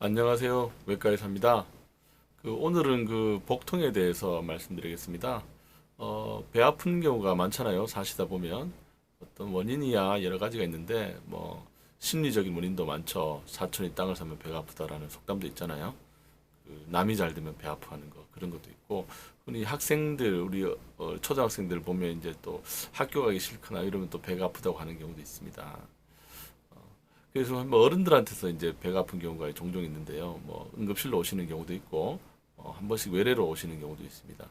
안녕하세요. 외과 의사입니다. 그 오늘은 그 복통에 대해서 말씀드리겠습니다. 어, 배 아픈 경우가 많잖아요. 사시다 보면 어떤 원인이야 여러 가지가 있는데 뭐 심리적인 원인도 많죠. 사촌이 땅을 사면 배가 아프다라는 속담도 있잖아요. 그 남이 잘 되면 배 아파하는 거 그런 것도 있고 우리 학생들 우리 어, 초등학생들 보면 이제 또 학교 가기 싫거나 이러면 또 배가 아프다고 하는 경우도 있습니다. 그래서 뭐 어른들한테서 이제 배가 아픈 경우가 종종 있는데요. 뭐 응급실로 오시는 경우도 있고 어, 한 번씩 외래로 오시는 경우도 있습니다.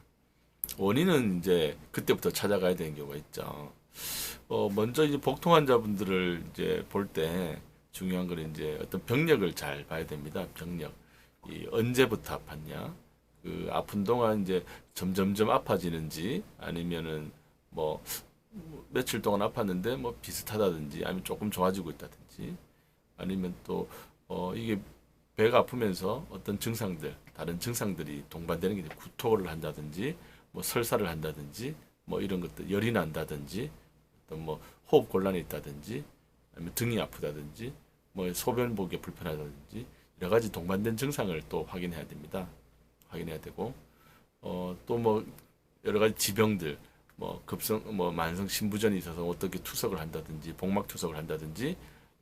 원인은 이제 그때부터 찾아가야 되는 경우가 있죠. 어, 먼저 이제 복통 환자분들을 이제 볼 때 중요한 건 이제 어떤 병력을 잘 봐야 됩니다. 병력. 이 언제부터 아팠냐? 그 아픈 동안 이제 점점점 아파지는지 아니면은 뭐 며칠 동안 아팠는데 뭐 비슷하다든지 아니면 조금 좋아지고 있다든지 아니면 또 어, 이게 배가 아프면서 어떤 증상들 다른 증상들이 동반되는 게 구토를 한다든지 뭐 설사를 한다든지 뭐 이런 것들 열이 난다든지 어떤 뭐 호흡 곤란이 있다든지 아니면 등이 아프다든지 뭐 소변 보기에 불편하다든지 여러 가지 동반된 증상을 또 확인해야 됩니다. 확인해야 되고 어 또 뭐 여러 가지 지병들 뭐 급성 뭐 만성 신부전이 있어서 어떻게 투석을 한다든지 복막 투석을 한다든지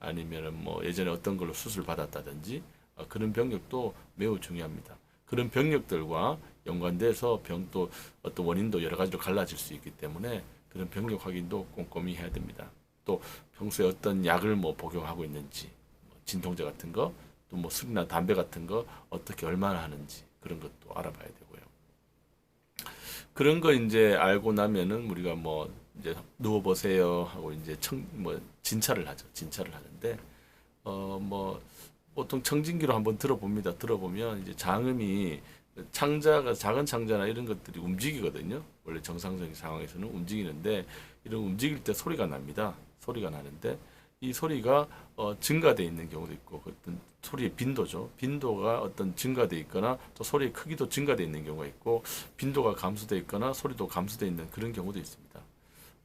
아니면은 뭐 예전에 어떤 걸로 수술 받았다든지 어, 그런 병력도 매우 중요합니다. 그런 병력들과 연관돼서 병도 어떤 원인도 여러 가지로 갈라질 수 있기 때문에 그런 병력 확인도 꼼꼼히 해야 됩니다. 또 평소에 어떤 약을 뭐 복용하고 있는지 뭐 진통제 같은 거, 또 뭐 술이나 담배 같은 거 어떻게 얼마나 하는지 그런 것도 알아봐야 되고요. 그런 거 이제 알고 나면은 우리가 뭐 이제 누워 보세요 하고 이제 청 뭐 진찰을 하죠. 진찰을 하는데 어 뭐 보통 청진기로 한번 들어봅니다. 들어보면 이제 장음이 창자가 작은 창자나 이런 것들이 움직이거든요. 원래 정상적인 상황에서는 움직이는데 이런 움직일 때 소리가 납니다. 소리가 나는데 이 소리가 어, 증가돼 있는 경우도 있고 그 어떤 소리의 빈도죠. 빈도가 어떤 증가돼 있거나 또 소리의 크기도 증가돼 있는 경우가 있고 빈도가 감소돼 있거나 소리도 감소돼 있는 그런 경우도 있습니다.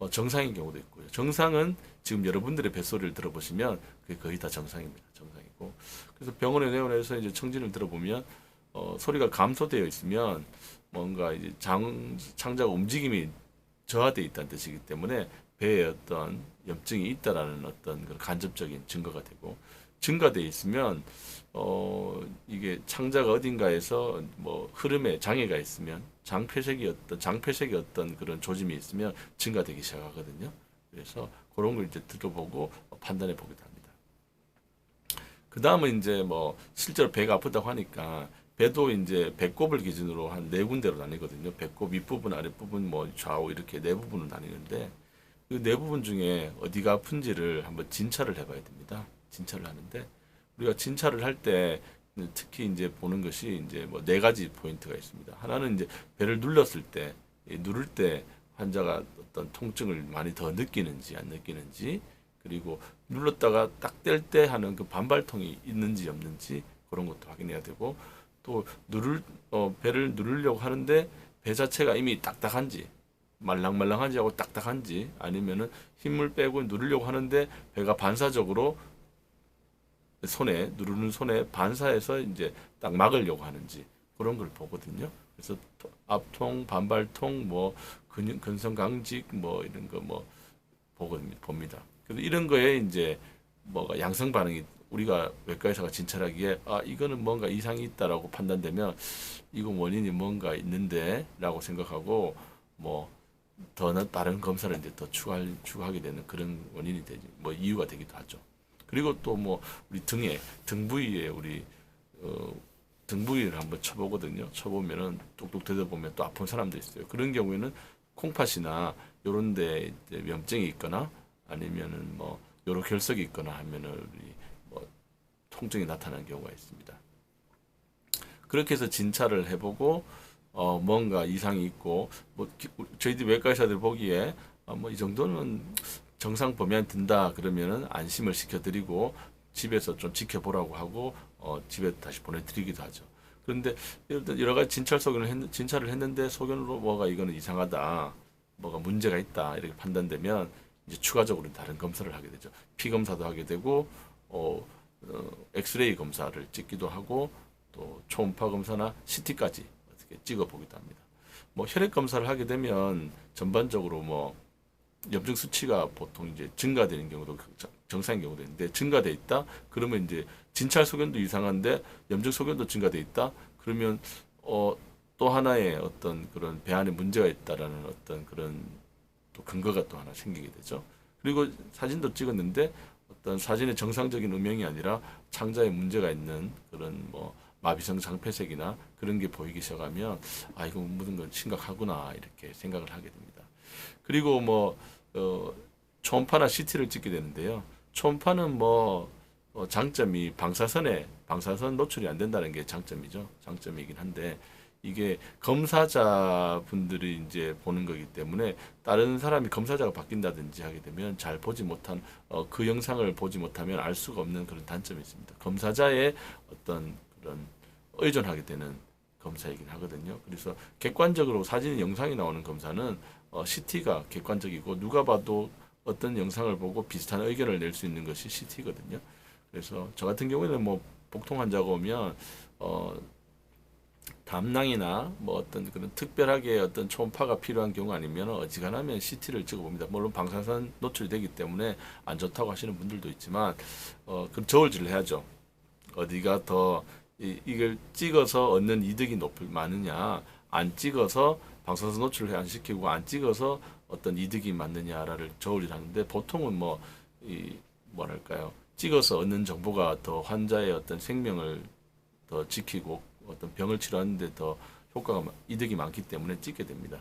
어, 정상인 경우도 있고요. 정상은 지금 여러분들의 뱃소리를 들어보시면 그게 거의 다 정상입니다. 정상이고 그래서 병원에 내원해서 이제 청진을 들어보면 어, 소리가 감소되어 있으면 뭔가 이제 장, 창자가 움직임이 저하되어 있다는 뜻이기 때문에 배에 어떤 염증이 있다라는 어떤 그런 간접적인 증거가 되고 증가되어 있으면 어 이게 창자가 어딘가에서 뭐 흐름에 장애가 있으면 장폐색이 어떤 장폐색이 어떤 그런 조짐이 있으면 증가되기 시작하거든요. 그래서 그런 걸 이제 들어보고 판단해 보기도 합니다. 그 다음은 이제 뭐 실제로 배가 아프다고 하니까 배도 이제 배꼽을 기준으로 한 네 군데로 나뉘거든요. 배꼽 윗부분, 아랫부분, 뭐 좌우 이렇게 네 부분으로 나뉘는데 그 네 부분 중에 어디가 아픈지를 한번 진찰을 해봐야 됩니다. 진찰을 하는데 우리가 진찰을 할 때 특히 이제 보는 것이 이제 뭐 네 가지 포인트가 있습니다. 하나는 이제 배를 눌렀을 때이 누를 때 환자가 어떤 통증을 많이 더 느끼는지 안 느끼는지 그리고 눌렀다가 딱 뗄 때 하는 그 반발통이 있는지 없는지 그런 것도 확인해야 되고 또 누를 어, 배를 누르려고 하는데 배 자체가 이미 딱딱한지 말랑말랑한지 하고 딱딱한지 아니면은 힘을 빼고 누르려고 하는데 배가 반사적으로 손에 누르는 손에 반사해서 이제 딱 막으려고 하는지 그런 걸 보거든요. 그래서 앞통, 반발통, 뭐 근육, 근성 강직 뭐 이런 거 뭐 보거든요. 봅니다. 그래서 이런 거에 이제 뭐가 양성 반응이 우리가 외과 의사가 진찰하기에 아 이거는 뭔가 이상이 있다라고 판단되면 이건 원인이 뭔가 있는데라고 생각하고 뭐 더 다른 검사를 이제 더 추가할, 추가하게 되는 그런 원인이 되지 뭐 이유가 되기도 하죠. 그리고 또 뭐 우리 등에 등 부위에 우리 어, 등 부위를 한번 쳐보거든요. 쳐보면은 뚝뚝 대어보면 또 아픈 사람도 있어요. 그런 경우에는 콩팥이나 요런데 염증이 있거나 아니면은 뭐 요런 결석이 있거나 하면은 우리 뭐 통증이 나타나는 경우가 있습니다. 그렇게 해서 진찰을 해보고 어 뭔가 이상이 있고 뭐 기- 저희들 외과 의사들 보기에 어, 뭐이 정도는 정상 범위안 든다 그러면은 안심을 시켜드리고 집에서 좀 지켜보라고 하고 어 집에 다시 보내드리기도 하죠. 그런데 여러 가지 진찰 소견을 했, 진찰을 했는데 소견으로 뭐가 이거는 이상하다, 뭐가 문제가 있다 이렇게 판단되면 이제 추가적으로 다른 검사를 하게 되죠. 피 검사도 하게 되고 어 어, 엑스레이 검사를 찍기도 하고 또 초음파 검사나 CT까지 어떻게 찍어 보기도 합니다. 뭐 혈액 검사를 하게 되면 전반적으로 뭐 염증 수치가 보통 이제 증가되는 경우도 정- 정상인 경우도 있는데 증가돼 있다 그러면 이제 진찰 소견도 이상한데 염증 소견도 증가돼 있다 그러면 어 또 하나의 어떤 그런 배 안에 문제가 있다라는 어떤 그런 또 근거가 또 하나 생기게 되죠. 그리고 사진도 찍었는데 어떤 사진의 정상적인 음영이 아니라 창자에 문제가 있는 그런 뭐 마비성 장폐색이나 그런 게 보이기 시작하면 아 이거 모든 건 심각하구나 이렇게 생각을 하게 됩니다. 그리고 뭐 어, 초음파나 CT를 찍게 되는데요. 초음파는 뭐 어, 장점이 방사선에 방사선 노출이 안 된다는 게 장점이죠. 장점이긴 한데 이게 검사자 분들이 이제 보는 거기 때문에 다른 사람이 검사자가 바뀐다든지 하게 되면 잘 보지 못한 어, 그 영상을 보지 못하면 알 수가 없는 그런 단점이 있습니다. 검사자의 어떤 그런 의존하게 되는 검사이긴 하거든요. 그래서 객관적으로 사진, 영상이 나오는 검사는 어, CT가 객관적이고 누가 봐도 어떤 영상을 보고 비슷한 의견을 낼 수 있는 것이 CT거든요. 그래서 저 같은 경우에는 뭐 복통 환자가 오면 어 담낭이나 뭐 어떤 그런 특별하게 어떤 초음파가 필요한 경우 아니면 어지간하면 CT를 찍어봅니다. 물론 방사선 노출이 되기 때문에 안 좋다고 하시는 분들도 있지만 어 그럼 저울질을 해야죠. 어디가 더 이, 이걸 찍어서 얻는 이득이 높을 많으냐 안 찍어서 방사선 노출을 안 시키고 안 찍어서 어떤 이득이 많느냐를 저울질 하는데 보통은 뭐 이 뭐랄까요 찍어서 얻는 정보가 더 환자의 어떤 생명을 더 지키고 어떤 병을 치료하는데 더 효과가 마- 이득이 많기 때문에 찍게 됩니다.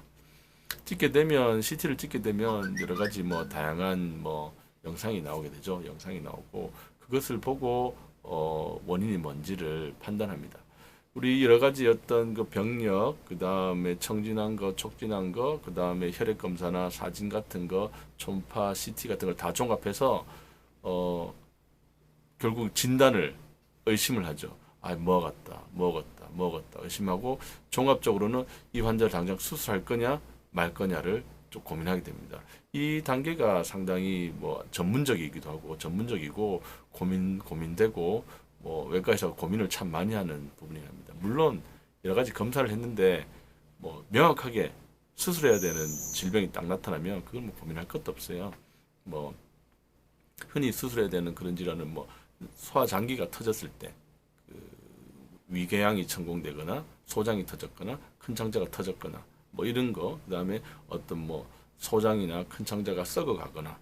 찍게 되면 CT를 찍게 되면 여러 가지 뭐 다양한 뭐 영상이 나오게 되죠. 영상이 나오고 그것을 보고 어 원인이 뭔지를 판단합니다. 우리 여러 가지 어떤 그 병력, 그 다음에 청진한 거, 촉진한 거, 그 다음에 혈액 검사나 사진 같은 거, 초음파, CT 같은 걸 다 종합해서 어 결국 진단을 의심을 하죠. 아, 먹었다, 먹었다, 먹었다 의심하고 종합적으로는 이 환자를 당장 수술할 거냐 말 거냐를 좀 고민하게 됩니다. 이 단계가 상당히 뭐 전문적이기도 하고 전문적이고 고민 고민되고 뭐 외과에서 고민을 참 많이 하는 부분이랍니다. 물론 여러 가지 검사를 했는데 뭐 명확하게 수술해야 되는 질병이 딱 나타나면 그건 뭐 고민할 것도 없어요. 뭐 흔히 수술해야 되는 그런 질환은 뭐 소화 장기가 터졌을 때 위궤양이 천공되거나 소장이 터졌거나 큰 창자가 터졌거나 뭐 이런 거 그다음에 어떤 뭐 소장이나 큰 창자가 썩어 가거나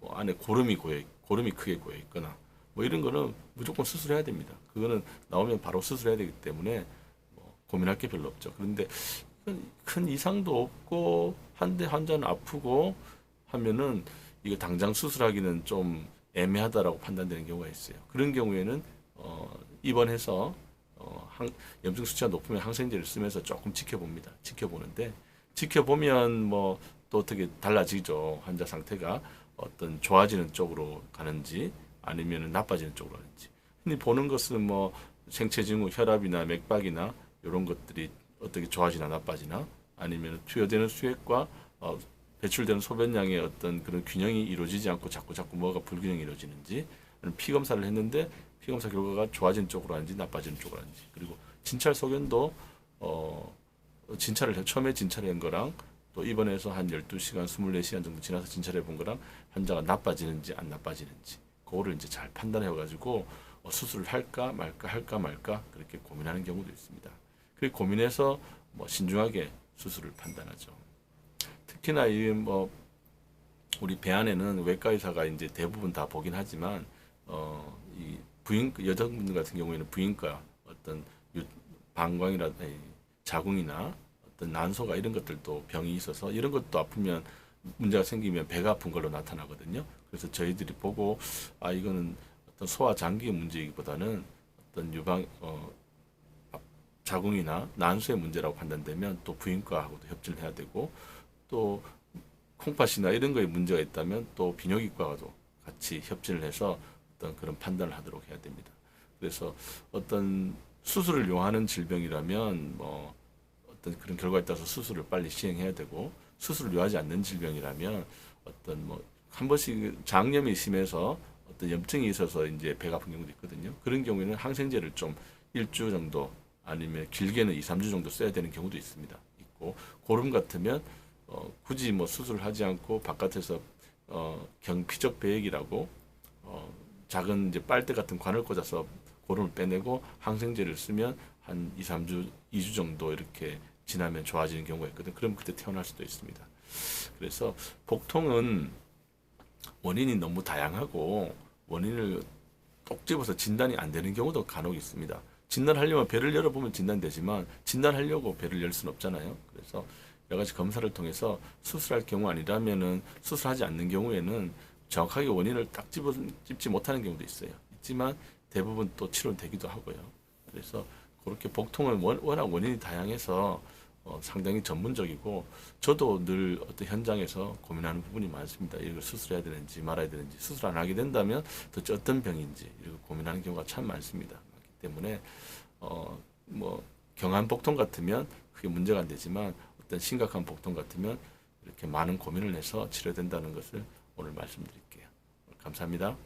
뭐 안에 고름이 고여 있- 고름이 크게 고여 있거나 뭐 이런 거는 무조건 수술해야 됩니다. 그거는 나오면 바로 수술해야 되기 때문에 뭐 고민할 게 별로 없죠. 그런데 큰, 큰 이상도 없고 한데 환자는 아프고 하면은 이거 당장 수술하기는 좀 애매하다라고 판단되는 경우가 있어요. 그런 경우에는 어, 입원해서 어, 항, 염증 수치가 높으면 항생제를 쓰면서 조금 지켜봅니다. 지켜보는데 지켜보면 뭐 또 어떻게 달라지죠. 환자 상태가 어떤 좋아지는 쪽으로 가는지 아니면 나빠지는 쪽으로 가는지. 흔히 보는 것은 뭐 생체 징후, 혈압이나 맥박이나 이런 것들이 어떻게 좋아지나 나빠지나 아니면 투여되는 수액과 어, 배출되는 소변량의 어떤 그런 균형이 이루어지지 않고 자꾸 자꾸 뭐가 불균형이 이루어지는지 피 검사를 했는데 피 검사 결과가 좋아지는 쪽으로 하는지 나빠지는 쪽으로 하는지 그리고 진찰 소견도 어 진찰을 해- 처음에 진찰한 거랑 또 입원해서 한 12시간, 24시간 정도 지나서 진찰해 본 거랑 환자가 나빠지는지 안 나빠지는지 그거를 이제 잘 판단해 가지고 어, 수술을 할까 말까 할까 말까 그렇게 고민하는 경우도 있습니다. 그렇게 고민해서 뭐 신중하게 수술을 판단하죠. 특히나 이뭐 우리 배 안에는 외과 의사가 이제 대부분 다 보긴 하지만 부인 여자분들 같은 경우에는 부인과 어떤 유, 방광이라 아니, 자궁이나 어떤 난소가 이런 것들도 병이 있어서 이런 것도 아프면 문제가 생기면 배가 아픈 걸로 나타나거든요. 그래서 저희들이 보고 아 이거는 어떤 소화 장기의 문제이기보다는 어떤 유방 어 자궁이나 난소의 문제라고 판단되면 또 부인과하고도 협진을 해야 되고 또 콩팥이나 이런 거에 문제가 있다면 또 비뇨기과와도 같이 협진을 해서 어떤 그런 판단을 하도록 해야 됩니다. 그래서 어떤 수술을 요하는 질병이라면 뭐 어떤 그런 결과에 따라서 수술을 빨리 시행해야 되고 수술을 요하지 않는 질병이라면 어떤 뭐 한 번씩 장염이 심해서 어떤 염증이 있어서 이제 배가 아픈 경우도 있거든요. 그런 경우에는 항생제를 좀 일주 정도 아니면 길게는 2, 3주 정도 써야 되는 경우도 있습니다. 있고 고름 같으면 어, 굳이 뭐 수술을 하지 않고 바깥에서 어, 경피적 배액이라고 어, 작은 이제 빨대 같은 관을 꽂아서 고름을 빼내고 항생제를 쓰면 한 2, 3주, 2주 정도 이렇게 지나면 좋아지는 경우가 있거든요. 그럼 그때 태어날 수도 있습니다. 그래서 복통은 원인이 너무 다양하고 원인을 똑 집어서 진단이 안 되는 경우도 간혹 있습니다. 진단하려면 배를 열어보면 진단되지만 진단하려고 배를 열 수는 없잖아요. 그래서 여러 가지 검사를 통해서 수술할 경우 아니라면은 수술하지 않는 경우에는 정확하게 원인을 딱 집어 찝지 못하는 경우도 있어요. 있지만 대부분 또 치료되기도 하고요. 그래서 그렇게 복통은 원- 워낙 원인이 다양해서 어, 상당히 전문적이고 저도 늘 어떤 현장에서 고민하는 부분이 많습니다. 이걸 수술해야 되는지 말아야 되는지 수술 안 하게 된다면 도대체 어떤 병인지 이렇게 고민하는 경우가 참 많습니다. 그렇기 때문에 어, 뭐 경한 복통 같으면 크게 문제가 안 되지만 어떤 심각한 복통 같으면 이렇게 많은 고민을 해서 치료된다는 것을 오늘 말씀드릴게요. 감사합니다.